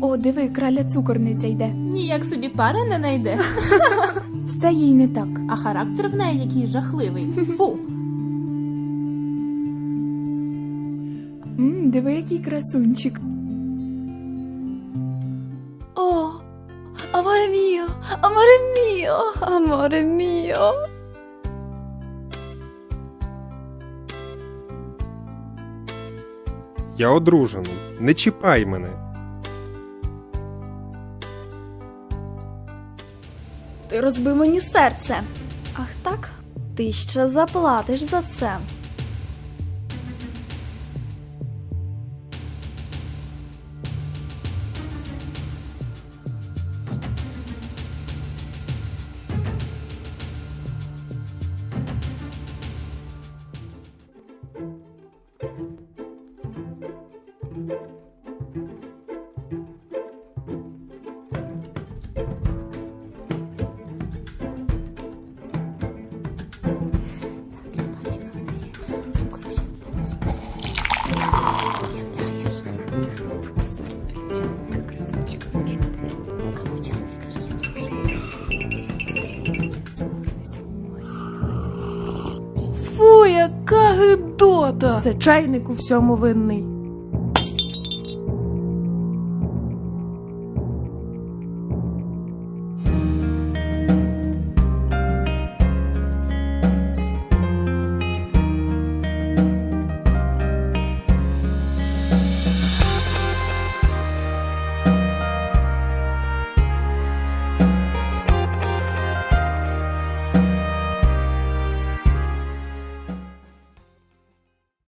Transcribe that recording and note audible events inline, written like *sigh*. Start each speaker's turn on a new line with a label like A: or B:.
A: О, диви, краля цукорниця йде.
B: Ніяк собі пара не найде. *laughs*
A: Все їй не так.
B: А характер в неї який жахливий. Фу.
A: М, диви, який красунчик.
C: О, аморе міо, аморе міо, аморе міо.
D: Я одружений. Не чіпай мене.
C: Ти розбив мені серце. Ах так? Ти ще заплатиш за це.
E: Яка гидота! Це чайник у всьому винний.